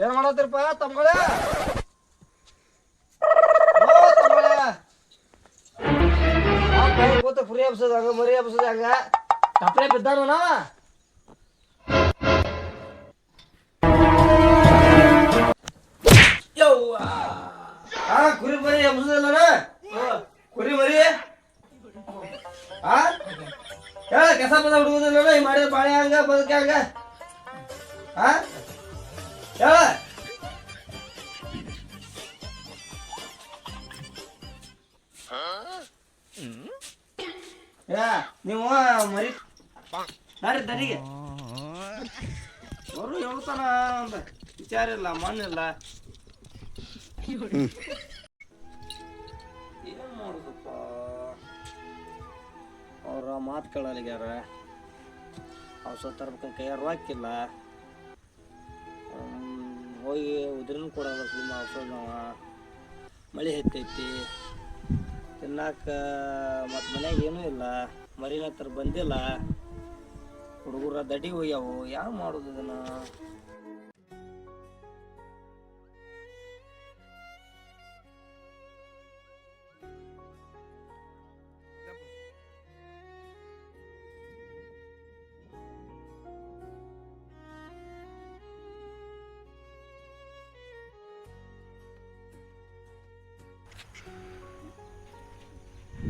ಏನ್ ಮಾಡತ್ತೀರಪ್ಪ ತಮ್ಗಳೇ ಕೂತ ಕುರಿ ಹಂಗ ಮರಿ ಹಬ್ಸದ ಹಂಗ ಕಪ್ರೆ ಬಿದ್ದಾನು ನಾವ? ಕುರಿ ಮರಿ ಹಬ್ಸದಿಲ್ಲ ಕುರಿ ಮರಿ? ಹೇಳ ಕೆಸ ಪದ ಹುಡುಗುದಿಲ್ಲ ಈ ಮಾಡಿದ ಬಾಳೆ ಹಂಗ, ಬದುಕ ಹಂಗ. ಆ? ಹೇಳ ನೀವು ಮರಿ ಬರ್ರಿ ದರಿಗೆ ಅವರು ಹೇಳ್ತಾನ ಅಂತ. ವಿಚಾರ ಇಲ್ಲ ಮಣ್ಣಿಲ್ಲ ಮಾತು ಕೇಳಲಿಗ್ಯಾರ ಔಷಧ ತರ್ಬೇಕಂತ ಕೈಯಾರು ಹಾಕಿಲ್ಲ. ಹೋಗಿ ಉದ್ರಿನ ಕೊಡಬೇಕು ನಿಮ್ಮ ಔಷಧ ಮಳೆ ಹೆಚ್ಚೈತಿ ತಿನ್ನಾಕ ಮತ್ತು ಮನ್ಯಾಗ ಏನೂ ಇಲ್ಲ. ಮರಿನ ಹತ್ರ ಬಂದಿಲ್ಲ. ಹುಡುಗರ ದಡಿ ಹೋಗ್ಯಾವು. ಯಾವ ಮಾಡೋದು ಇದನ್ನ?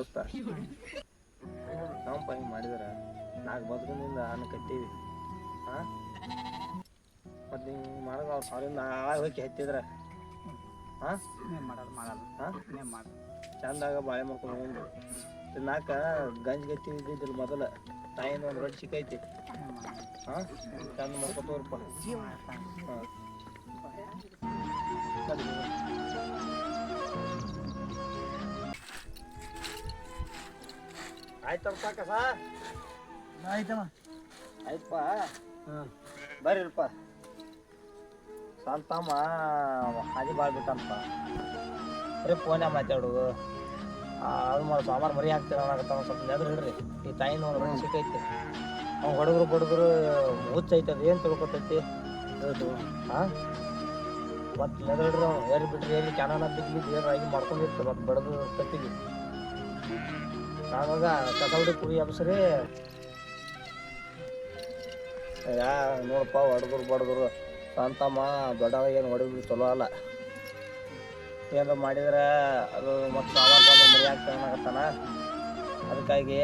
ದೋಸ್ತ. ತಂಪ ಹಿಂಗೆ ಮಾಡಿದ್ರ. ನಾಲ್ಕು ಬದುಕಿನಿಂದ ಅನ್ನ ಕಟ್ಟೀವಿ. ಹಾಂ? ಮತ್ತು ನೀವು ಮಾಡೋದು ಅವ್ರು ಸಾವಿರಿಂದ ಆಳ ಹೋಗಿ ಹತ್ತಿದ್ರ. ಹಾ? ಮಾಡೋದು ಮಾಡಲ್ಲ ಹಾಂ? ಚಂದಾಗ ಬಾಳೆ ಮಾಡ್ಕೊಂಡು ತಿನ್ನಾಕ ಗಂಜಿ ಗಟ್ಟಿ ಇದ್ದಿದ್ದಿಲ್ಲ ಮೊದಲ. ತಾಯಿನ ಒಂದು ರೊಟ್ಟಿ ಸಿಕ್ಕೈತಿ. ಮಾಡೋದು ಹಾ? ಚಂದ ಮಾಡ್ಕೊತವ್ರಪ್ಪ ಹಾ. ಆಯ್ತಪ್ಪ ಕಸ ಆಯ್ತಮ್ಮ. ಆಯ್ತಪ್ಪ. ಹಾಂ. ಬರ್ರಿಪ್ಪ ಸಂತಮ್ಮ ಹಾದಿ ಬಾಳ್ಬಿಟ್ಟಂತ ಬರೀ ಫೋನ್ಯಾಗ ಮಾತಾಡೋದು ಅದು ಮಾಡಿ ಸಾಮಾನು ಮರಿ ಹಾಕ್ತೀರ ಅನ್ನಕತ್ತಾವ ಸ್ವಲ್ಪ ನೆದ್ರ ಹಿಡ್ರಿ. ಈ ತಾಯಿ ರೊಟ್ಟಿ ಸಿಕ್ಕೈತಿ. ಅವ್ನು ಹೊಡಗರು ಬಡಗ್ರು ಹುಚ್ಚೈತೆ ಅದು ಏನು ತಿಳ್ಕೊತೈತಿ? ಹಾಂ ಮತ್ತೆ ನೆದ್ರ ಹಿಡ್ರಿ ಅವ್ನು ಏರಿ ಬಿಟ್ರಿ ಏರಿ ಕ್ಯಾನನ ಬಿದ್ದು ಏನಾಗಿ ಮಾಡ್ಕೊಂಡಿರ್ತಾರೆ ಮತ್ತೆ ಬಡದು ಕತ್ತಿಗೆ. ಆವಾಗ ಕಸೌಡಿ ಕುರಿ ಹಬ್ಸ್ರಿ. ಯಾ, ನೋಡಪ್ಪ, ಹೊಡೆದ್ರು ಬಡದ್ರು. ಸಂತಮ್ಮ ದೊಡ್ಡವ ಏನು ಹೊಡಿದ್ರು ಚಲೋ ಅಲ್ಲ. ಏನಾರ ಮಾಡಿದ್ರೆ ಅದು ಮತ್ತೆ ಸಾಮಾನು ತಂದು ಮರಿ ಆಗ್ತಾನ ಅದಕ್ಕಾಗಿ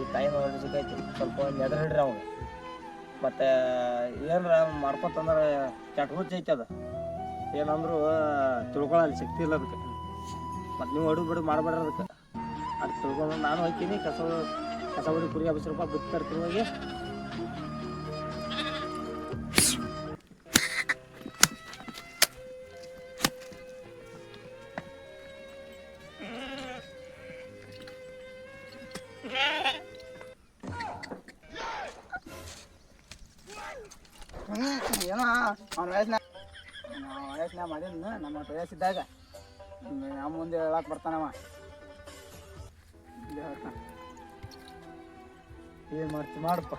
ಈ ಟೈಮ್ ಸಿಕ್ಕೈತಿ. ಸ್ವಲ್ಪ ನೆದ್ರ ಹಿಡ್ರಿ ಅವನು. ಮತ್ತು ಏನಾರ ಮಾಡ್ಕೊತಂದ್ರೆ ಕೆಟ್ಟ ಐತೆ ಅದು. ಏನಂದ್ರು ತಿಳ್ಕೊಳ್ಳಲ್ಲ ಶಕ್ತಿ ಇಲ್ಲ ಅದಕ್ಕೆ ಮತ್ತು ನೀವು ಹೊಡಿ ಬಿಡು ಮಾಡಬೇಡ್ರಿ ಅದಕ್ಕೆ ಅದು ತಿಳ್ಕೊಂಡು ನಾನು ಹೋಗ್ತೀನಿ ಕಸ ಕಸ ಹೊಡಿ ಕುರಿ ಹಬ್ಬಸ ರೂಪಾಯಿ ಬಿತ್ತು ತರ್ತೀನಿ ಹೋಗಿ ಏನೋ ಅವ್ನ ವಯಸ್ಸಿನ ವಯಸ್ಸಿನ ಮಾಡಿದ್ನ ನಮ್ಮ ವಯಸ್ಸಿದ್ದಾಗ ನಮ್ಮ ಮುಂದೆ ಹೇಳಕ್ ಬರ್ತಾನವ ಏನು ಮಾಡ್ತಿ ಮಾಡಪ್ಪ